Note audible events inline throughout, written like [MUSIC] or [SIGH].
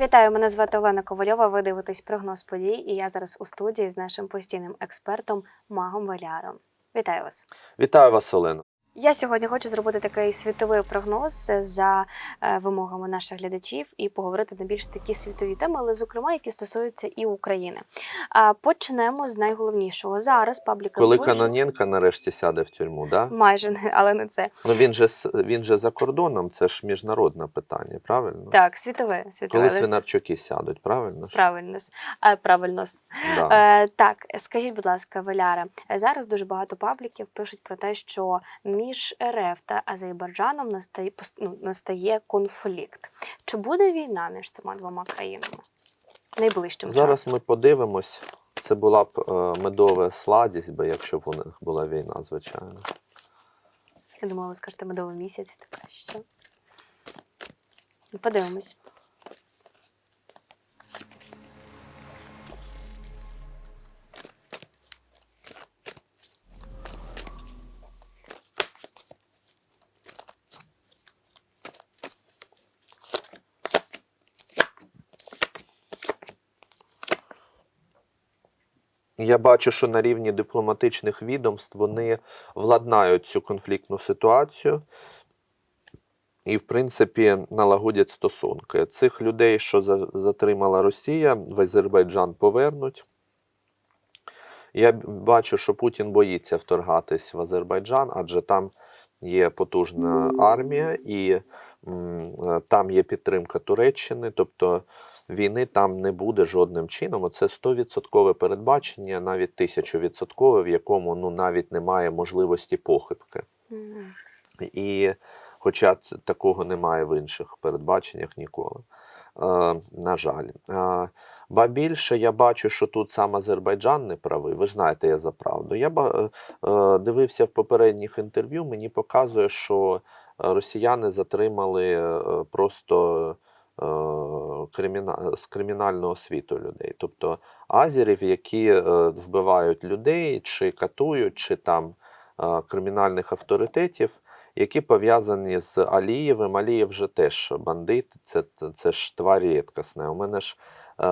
Вітаю, мене звати Олена Ковальова. Ви дивитесь прогноз подій, і я зараз у студії з нашим постійним експертом Магом Валяром. Вітаю вас. Вітаю вас, Олено. Я сьогодні хочу зробити такий світовий прогноз за е, вимогами наших глядачів і поговорити на більш такі світові теми, але зокрема, які стосуються і України. А почнемо з найголовнішого зараз. Пабліка Коли Польщі- Каноненко нарешті сяде в тюрму, да? майже не- але не це. Ну він же він же за кордоном, це ж міжнародне питання, правильно? Так, світове, світове Коли. Свинарчуки сядуть, правильно? Правильно, е, правильно. Да. Е, так, скажіть, будь ласка, Валяра, зараз дуже багато пабліків пишуть про те, що між РФ та Азербайджаном настає ну, настає конфлікт. Чи буде війна між цими двома країнами найближчим Зараз часом? ми подивимось. Це була б е, медова сладість, би, якщо б у них була війна, звичайно. Я думала, ви скажете медовий місяць. Така що Ну, подивимось. Я бачу, що на рівні дипломатичних відомств вони владнають цю конфліктну ситуацію і, в принципі, налагодять стосунки. Цих людей, що затримала Росія, в Азербайджан повернуть. Я бачу, що Путін боїться вторгатись в Азербайджан, адже там є потужна армія і е, там є підтримка Туреччини, тобто війни там не буде жодним чином. Це 100% передбачення, навіть 1000%, в якому ну, навіть немає можливості похибки. Мгм. І хоча такого немає в інших передбаченнях ніколи. Е, на жаль. Е, ба більше я бачу, що тут сам Азербайджан не правий. Ви ж знаєте, я за правду. Я ба- е, е, дивився в попередніх інтерв'ю, мені показує, що е, росіяни затримали е, просто е, криміна... з кримінального світу людей. Тобто азерів, які е, вбивають людей, чи катують, чи там е, кримінальних авторитетів які пов'язані з Алієвим. Алієв же теж бандит, це, це ж тварь рідкісна. У мене ж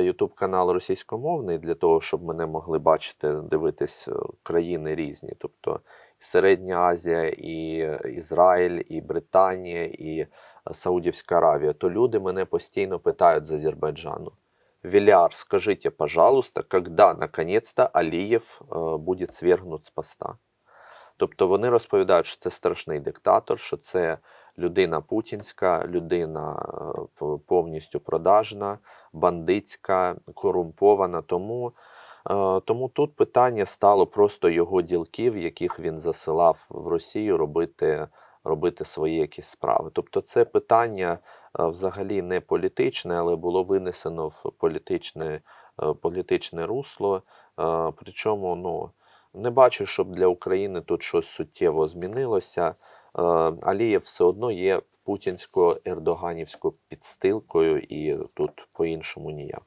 Ютуб канал російськомовний для того, щоб мене могли бачити, дивитись е, країни різні. Тобто Середня Азія, і Ізраїль, і Британія, і е, Саудівська Аравія. То люди мене постійно питають з Азербайджану. Виляр, скажите, пожалуйста, когда наконец-то Алієв е, буде свергнут з поста? Тобто вони розповідають, що це страшний диктатор, що це людина путінська, людина е, повністю продажна, бандитська, корумпована. Тому, е, тому тут питання стало просто його ділків, яких він засилав в Росію робити, робити свої якісь справи. Тобто, це питання е, взагалі не політичне, але було винесено в політичне, е, політичне русло. Е, Причому, ну. Не бачу, щоб для України тут щось суттєво змінилося. Алієв все одно є путінсько-ердоганівською підстилкою, і тут по-іншому ніяк.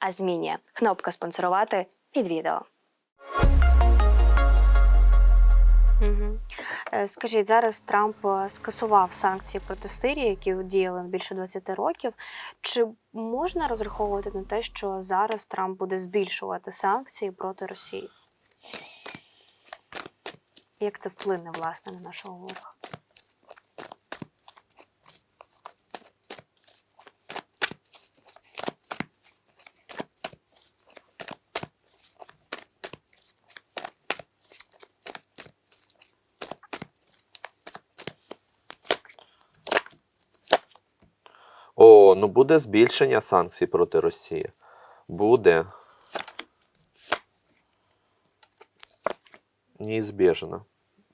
а змінює. Кнопка спонсорувати під відео. Е, Скажіть, зараз Трамп е, скасував санкції проти Сирії, які діяли більше 20 років. Чи можна розраховувати на те, що зараз Трамп буде збільшувати санкції проти Росії? Як це вплине власне на нашого ворога? Ну буде збільшення санкцій проти Росії. Буде. Неізбіжно.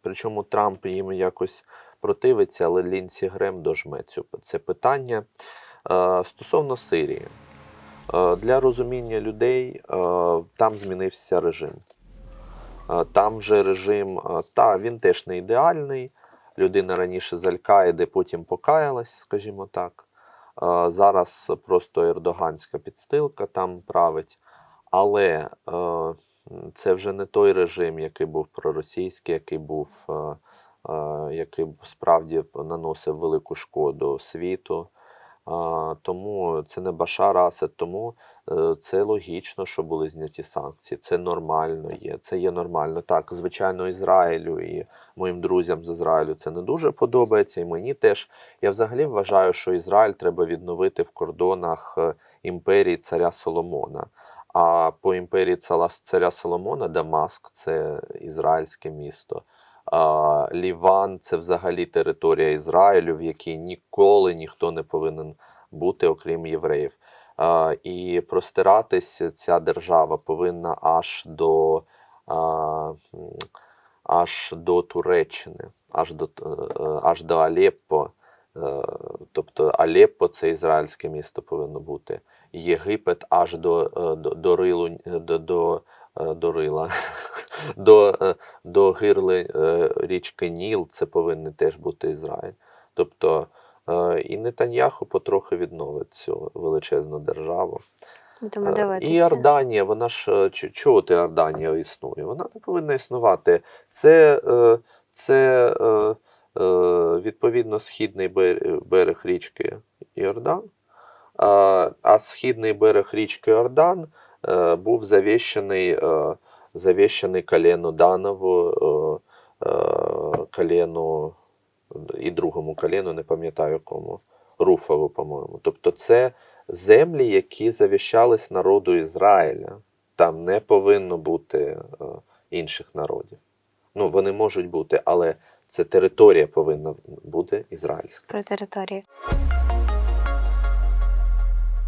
Причому Трамп їм якось противиться, але Лінсі Грем дожме цю, це питання. Е, Стосовно Сирії, Е, для розуміння людей е, там змінився режим. Там же режим, та він теж не ідеальний. Людина раніше з Аль-Каїди, потім покаялась, скажімо так. Зараз просто ердоганська підстилка там править. Але е, це вже не той режим, який був проросійський, який був, е, е, який справді наносив велику шкоду світу. Тому це не Башар Асад, тому е, це логічно, що були зняті санкції. Це нормально є. Це є нормально. Так, звичайно, Ізраїлю і моїм друзям з Ізраїлю це не дуже подобається, і мені теж. Я взагалі вважаю, що Ізраїль треба відновити в кордонах е, імперії царя Соломона. А по імперії царя Соломона Дамаск це ізраїльське місто. Ліван це взагалі територія Ізраїлю, в якій ніколи ніхто не повинен бути, окрім євреїв. І простиратись ця держава повинна аж до, аж до Туреччини, аж до, е, е, аж до Алеппо. Е, Тобто Алеппо це ізраїльське місто повинно бути. Єгипет аж до, до, до, Рилу, до, до, до Рила. [LAUGHS] До, е, до гирли е, річки Ніл це повинен теж бути Ізраїль. Тобто е, і Нетаньяху потрохи відновить цю величезну державу. Е, дивитися. І Йорданія, вона ж е, чого ти Йорданія існує? Вона не повинна існувати. Це, е, це е, е, відповідно східний берег річки Йордан. А, східний берег річки Йордан е, був завіщений, е, завіщений колену Данову, е, е, колену і другому колену, не пам'ятаю кому, Руфову, по-моєму. Тобто це землі, які завіщались народу Ізраїля. Там не повинно бути е, інших народів. Ну, вони можуть бути, але це територія повинна бути ізраїльська. про території.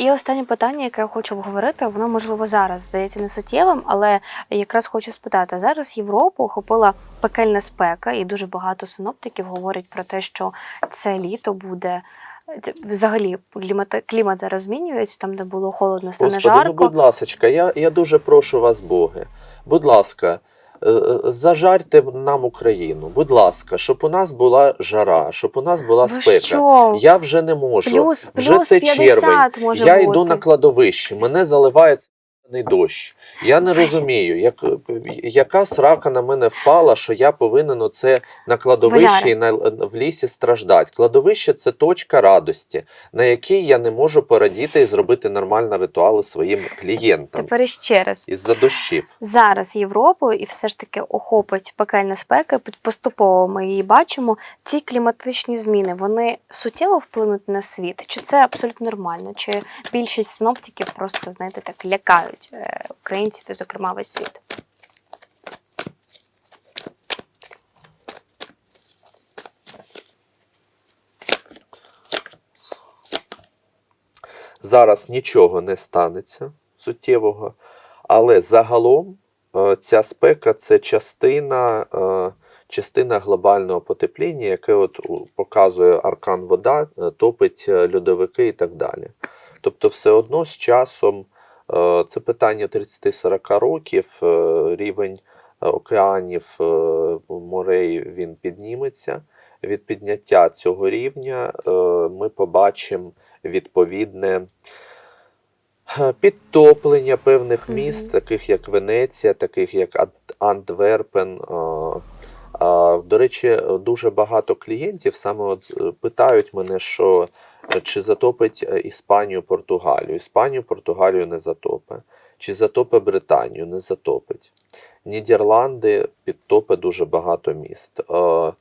І останнє питання, яке я хочу обговорити, воно можливо зараз здається не суттєвим, але якраз хочу спитати: зараз Європу охопила пекельна спека, і дуже багато синоптиків говорять про те, що це літо буде. Взагалі клімат, клімат зараз змінюється, там, де було холодно, стане Господи, ну будь ласочка, я, я дуже прошу вас, Боги. Будь ласка, е, е, зажарьте нам Україну. Будь ласка, щоб у нас була жара, щоб у нас була спека. що? Я вже не можу. Плюс, вже плюс це 50 червень. може я бути. йду на кладовище, мене заливає цей дощ. Я не розумію, як, яка срака на мене впала, що я повинен оце на кладовищі і на, в лісі страждати. Кладовище це точка радості, на якій я не можу порадіти і зробити нормальні ритуали своїм клієнтам Тепер іще раз. із-за дощів. зараз Європу і все ж таки охопить пекельна спека. Поступово ми її бачимо. Ці кліматичні зміни вони суттєво вплинуть на світ. Чи це абсолютно нормально? Чи більшість синоптиків просто знаєте так лякають е, українців і, зокрема, весь світ? Зараз нічого не станеться суттєвого, але загалом е, ця спека це частина, е, частина глобального потепління, яке от показує аркан вода, топить льодовики і так далі. Тобто, все одно з часом це питання 30-40 років, е, рівень е, океанів, е, морей він підніметься. Від підняття цього рівня е, ми побачимо відповідне е, підтоплення певних міст, таких як Венеція, таких як Ан- Антверпен. е, До речі, дуже багато клієнтів саме от е, питають мене, що е, чи затопить е, Іспанію, Португалію. Іспанію, Португалію не затопить. Чи затопить Британію? Не затопить. Нідерланди підтопить дуже багато міст. Е, е,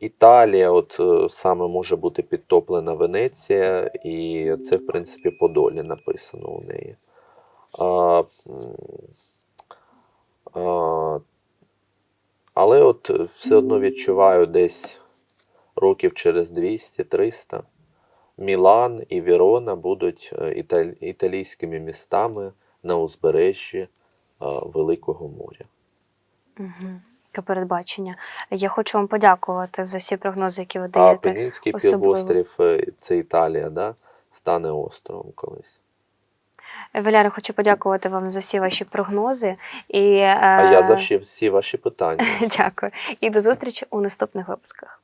Італія, от е, саме може бути підтоплена Венеція, і це, в принципі, по долі написано у неї. А, а, але от все одно відчуваю десь років через 200-300 Мілан і Вірона будуть е, італь- італійськими містами на узбережжі е, Великого моря. Угу. Яке передбачення. Я хочу вам подякувати за всі прогнози, які ви А даєте. Пенінський особливо. півострів е, це Італія, да? стане островом колись. Валяре, хочу подякувати вам за всі ваші прогнози. І, А я за всі ваші питання. [LAUGHS] Дякую. І до зустрічі у наступних випусках.